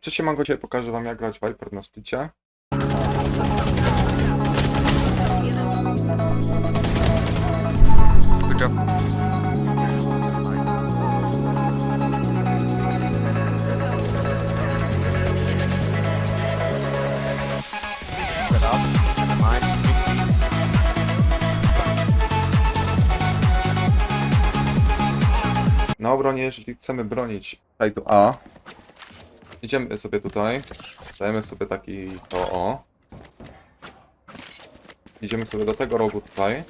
Cześć, siemanko, dzisiaj pokażę wam jak grać Viper na splicie. Good job. Na obronie, jeżeli chcemy bronić site'u A, idziemy sobie tutaj, dajemy sobie taki to o. Idziemy sobie do tego rogu tutaj.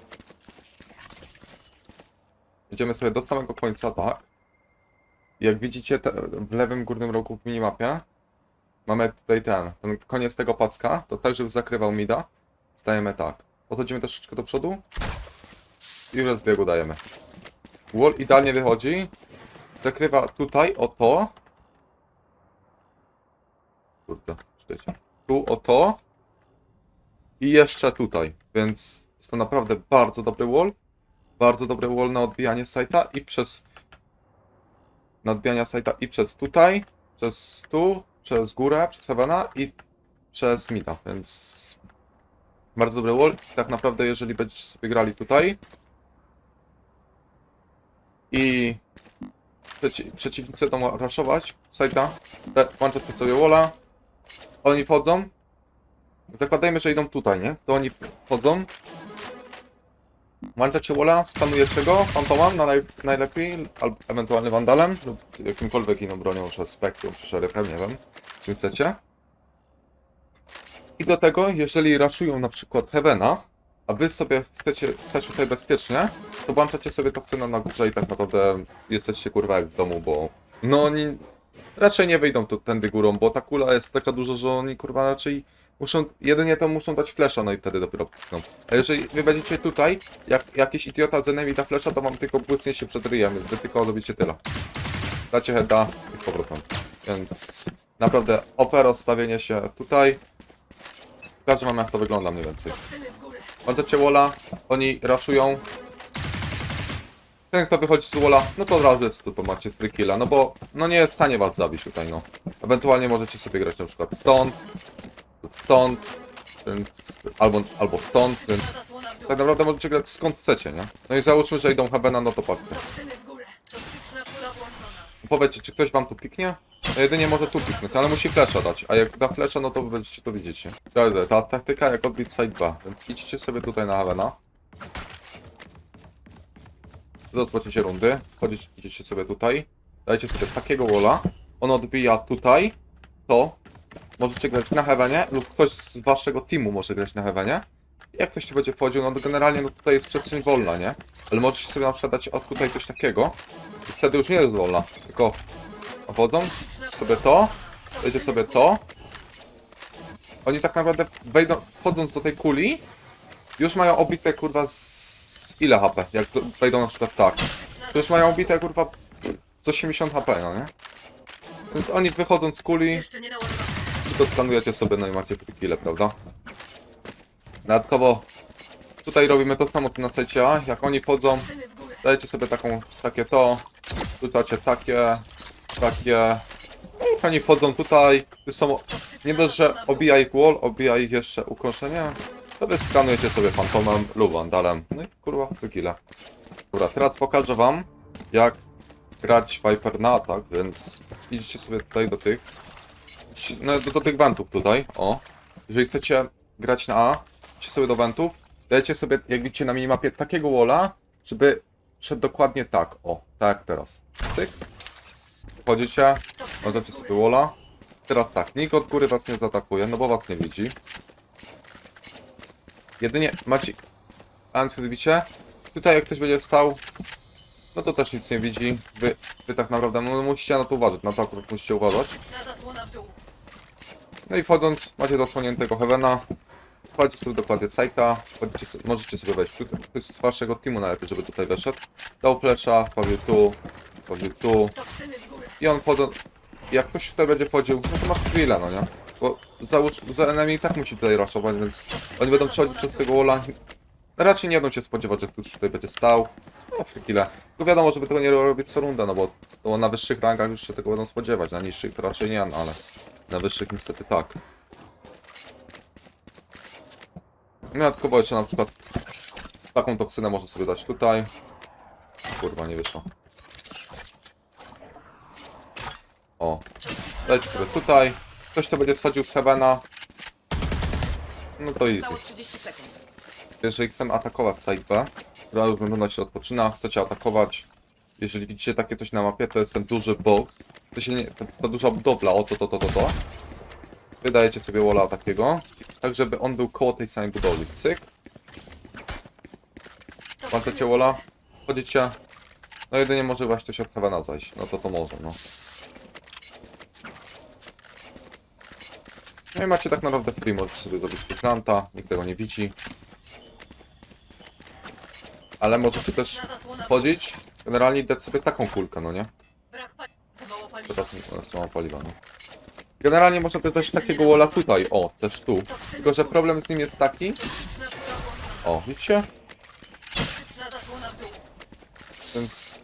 Idziemy sobie do samego końca, tak. Jak widzicie te, w lewym górnym rogu w minimapie, mamy tutaj ten, ten koniec tego packa, to tak, żeby zakrywał mida, stajemy tak. Podchodzimy troszeczkę do przodu i rozbiegu dajemy. Wall idealnie wychodzi. Zakrywa tutaj o to. Kurde. Tu o to. I jeszcze tutaj. Więc jest to naprawdę bardzo dobry wall. Bardzo dobry wall na odbijanie sajta i przez na odbijanie sajta i przez tutaj, przez tu, przez górę, przez Heavena i przez Mida, więc bardzo dobry wall. Tak naprawdę jeżeli będziecie sobie grali tutaj, i przeci przeciwnicy będą raszować sajta, włączacie sobie walla, oni wchodzą, zakładajmy, że idą tutaj, nie? To oni wchodzą, włączacie walla, skanujecie go, fantomem na naj najlepiej, albo ewentualnie wandalem, lub jakimkolwiek inną bronią, czy spektrum, czy szeryfem, nie wiem, czym chcecie. I do tego, jeżeli raszują na przykład Heavena, a wy sobie chcecie stać tutaj bezpiecznie, to włączacie sobie to na górze i tak naprawdę jesteście kurwa jak w domu, bo no oni raczej nie wyjdą tu tędy górą, bo ta kula jest taka duża, że oni kurwa raczej muszą, jedynie to muszą dać flesza, no i wtedy dopiero pikną. A jeżeli wy będziecie tutaj, jak jakiś idiota z enemy da flesza, to wam tylko błysnie się przed ryjem, więc wy tylko robicie tyle. Dacie heada i powrotem. Więc naprawdę OP rozstawienie się tutaj. Pokażę wam jak to wygląda mniej więcej. Włączacie walla, oni raszują. Ten kto wychodzi z walla, no to od razu jest tu, bo macie free killa, no bo no nie jest w stanie was zabić tutaj, no. Ewentualnie możecie sobie grać na przykład stąd, stąd, więc, albo, albo stąd, więc tak naprawdę możecie grać skąd chcecie, nie? No i załóżmy, że idą Heavena, no to patrzcie. Powiedzcie, czy ktoś wam tu piknie? No jedynie może tu piknąć, ale musi flesza dać, a jak da flesza, no to będziecie to widzieć. nie? Dobra, ta taktyka jak odbić side 2, więc idźcie sobie tutaj na Havena. Rozpoczniecie rundy, wchodzicie idziecie sobie tutaj, dajcie sobie takiego walla, on odbija tutaj, to możecie grać na Heavenie lub ktoś z waszego teamu może grać na Heavenie. Jak ktoś tu będzie wchodził, no to generalnie no tutaj jest przestrzeń wolna, nie? Ale możecie sobie na przykład dać od tutaj coś takiego i wtedy już nie jest wolna, tylko wchodzą, sobie to, wejdzie sobie to. Oni tak naprawdę wejdą, wchodząc do tej kuli, już mają obite kurwa z ile HP, jak do- wejdą na przykład tak. To już mają obite kurwa z 80 HP, no nie? Więc oni wychodząc z kuli, to skanujecie sobie, no i macie kille, prawda? Dodatkowo tutaj robimy to samo tu na secie A, jak oni górę. dajecie sobie taką, takie to, rzucacie takie, takie, no i oni wchodzą tutaj, tu są, nie dość, że obija ich wall, obija ich jeszcze ukończenie, wy skanujecie sobie fantomem lub vandalem, no i kurwa, wykile. Dobra, teraz pokażę wam, jak grać Viper na atak, więc idziecie sobie tutaj do tych, no, do, tych wentów tutaj, o. Jeżeli chcecie grać na A, idźcie sobie do wentów, dajecie sobie, jak widzicie na minimapie, takiego walla, żeby szedł dokładnie tak, o, tak jak teraz. Cyk. Wchodzicie, możecie sobie walla. Teraz tak, nikt od góry was nie zaatakuje, no bo was nie widzi. Jedynie macie... A więc widzicie? Tutaj jak ktoś będzie stał, no to też nic nie widzi. Wy, wy tak naprawdę no, musicie na to uważać, na to akurat musicie uważać. No i wchodząc, macie dosłoniętego Heavena. Wchodzicie sobie dokładnie wchodzicie sobie, możecie sobie wejść. Tu- Ktoś z waszego teamu najlepiej, żeby tutaj weszedł. Dał flesza, wchodził tu, wchodził tu. I on wchodząc, jak ktoś tutaj będzie wchodził, no to masz chwilę, no nie? Bo załóż, za enemy i tak musi tutaj raszować, więc oni będą przechodzić przez tego walla. Raczej nie będą się spodziewać, że ktoś tutaj będzie stał. No, chwilę. Tylko wiadomo, żeby tego nie robić co rundę, no bo to na wyższych rangach już się tego będą spodziewać, na niższych to raczej nie, no ale Na wyższych niestety tak. No, Dodatkowo jeszcze na przykład taką toksynę można sobie dać tutaj. Kurwa, nie wyszło. O, dajcie sobie tutaj. Ktoś to będzie schodził z Heavena. No to easy. Zostało 30 sekund. Jeżeli chcemy atakować site B, która już się rozpoczyna, chcecie atakować. Jeżeli widzicie takie coś na mapie, to jest ten duży box. To się nie, to duża budowla, o to, to, to, to, to. Wydajecie sobie walla takiego, tak żeby on był koło tej samej budowli. Cyk, Pamiętacie walla? Wchodzicie. No jedynie może właśnie ktoś od Heavena zajść. No to to może, no. No i macie tak naprawdę free, możecie sobie zrobić planta, nikt tego nie widzi. Ale możecie też wchodzić, generalnie dać sobie taką kulkę, no nie? Teraz mało paliwa, no. Generalnie można by też takiego walla tutaj, o, też tu. Tylko, że problem z nim jest taki, o, widzicie? Więc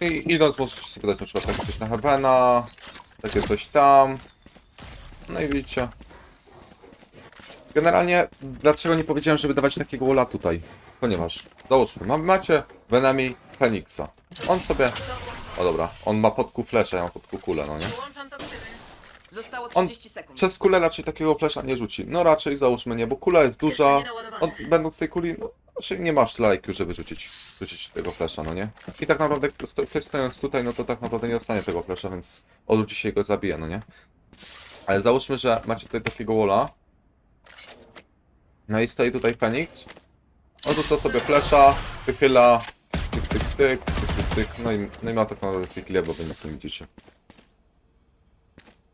i idąc możecie sobie dać na przykład coś na Heavena, takie coś tam. No i widzicie. Generalnie, dlaczego nie powiedziałem, żeby dawać takiego walla tutaj? Ponieważ, załóżmy, mam, macie enemy Phoenixa. On sobie, o dobra, on ma podku flesze, ja mam podku kulę, no nie? Zostało On 30 sekund. Przez kulę raczej takiego flesza nie rzuci. No raczej załóżmy nie, bo kula jest duża. On, będąc tej kuli, no, raczej nie masz lajku, żeby rzucić, rzucić tego flesza, no nie? I tak naprawdę sto, ktoś stojąc tutaj, no to tak naprawdę nie dostanie tego flesza, więc odrzuci się i go zabije, no nie? Ale załóżmy, że macie tutaj takiego walla. No i stoi tutaj Fenix. Odrzuca sobie flesza, wychyla, tyk, tyk, tyk, tyk, tyk, tyk. No i, no i ma tak naprawdę klikle, bo wy nie widzicie.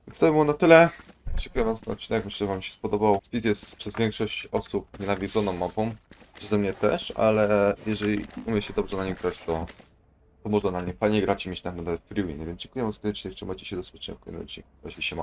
Więc to było na tyle. Za ten odcinek, myślę, że wam się spodobał. Speed jest przez większość osób nienawidzoną mapą. Przeze mnie też, ale jeżeli umie się dobrze na nim grać, to, to można na nim fajnie grać i mieć na naprawdę free win. Więc dziękuję wam serdecznie, trzymajcie się do zobaczenia w kolejnym odcinku. Cześć.